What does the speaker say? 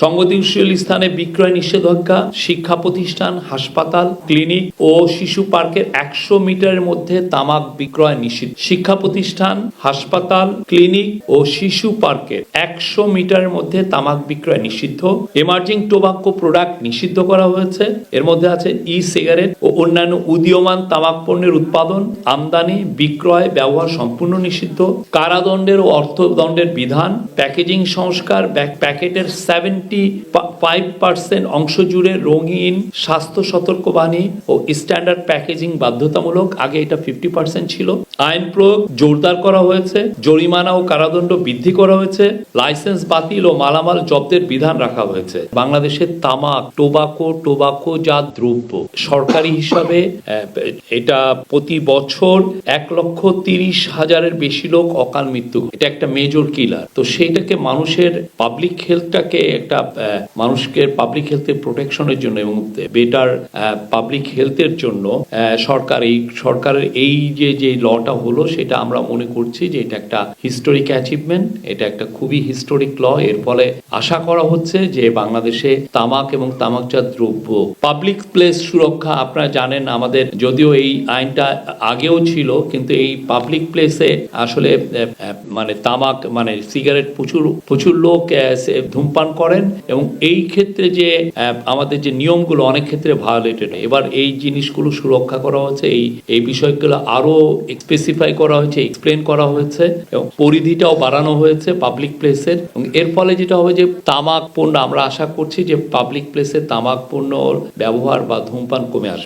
সংগতিশীল স্থানে বিক্রয় নিষেধাজ্ঞা, শিক্ষা প্রতিষ্ঠান, হাসপাতাল, ক্লিনিক ও শিশু পার্কের একশো মিটারের মধ্যে তামাক বিক্রয় নিষিদ্ধ। শিক্ষা প্রতিষ্ঠান, হাসপাতাল, ক্লিনিক ও শিশু পার্কের একশো মিটারের মধ্যে তামাক বিক্রয় নিষিদ্ধ। এমার্জিং টোবাকো প্রোডাক্ট নিষিদ্ধ করা হয়েছে। এর মধ্যে আছে ই সিগারেট ও অন্যান্য উদীয়মান তামাক পণ্যের উৎপাদন, আমদানি, বিক্রয়, ব্যবহার সম্পূর্ণ নিষিদ্ধ। কারাদণ্ডের ও অর্থদণ্ডের বিধান, প্যাকেজিং সংস্কার প্যাকেটের সেভেন্টি ফাইভ পার্সেন্ট অংশ জুড়ে রঙিন স্বাস্থ্য সতর্কবাণী ও স্ট্যান্ডার্ড প্যাকেজিং বাধ্যতামূলক। আগে এটা ফিফটি পার্সেন্ট ছিল। আইন প্রয়োগ জোরদার করা হয়েছে, জরিমানা ও কারাদণ্ড বৃদ্ধি করা হয়েছে, লাইসেন্স বাতিল ও মালামাল জব্দের বিধান রাখা হয়েছে। বাংলাদেশের তামাক, টোবাকো টোবাকো জাত দ্রব্য সরকারি হিসাবে এটা প্রতি বছর এক লক্ষ তিরিশ হাজারের বেশি লোক অকাল মৃত্যু। এটা একটা মেজর কিলার তো সেইটাকে মানুষের পাবলিক হেলথটাকে একটা মানুষকে পাবলিক হেলথের প্রোটেকশনের জন্য এবং বেটার পাবলিক হেলথের জন্য সরকার এই, সরকারের এই যে যে লটা হলো, সেটা আমরা মনে করছি যে এটা একটা হিস্টোরিক অ্যাচিভমেন্ট এটা একটা খুবই হিস্টোরিক ল এর ফলে আশা করা হচ্ছে যে বাংলাদেশে তামাক এবং তামাকজাত দ্রব্য পাবলিক প্লেস সুরক্ষা, আপনারা জানেন আমাদের যদিও এই আইনটা আগেও ছিল, কিন্তু এই পাবলিক প্লেসে আসলে মানে তামাক মানে সিগারেট প্রচুর প্রচুর লোক ধূমপান করেন এবং এই ক্ষেত্রে যে আমাদের যে নিয়মগুলো অনেক ক্ষেত্রে ভায়োলেটেড এবার এই জিনিসগুলো সুরক্ষা করা হচ্ছে, এই এই বিষয়গুলো আরও স্পেসিফাই করা হয়েছে এক্সপ্লেন করা হয়েছে এবং পরিধিটাও বাড়ানো হয়েছে পাবলিক প্লেসের এবং এর ফলে যেটা হবে যে তামাক পণ্য, আমরা আশা করছি যে পাবলিক প্লেসে তামাক পণ্য ব্যবহার বা ধূমপান কমে আসবে।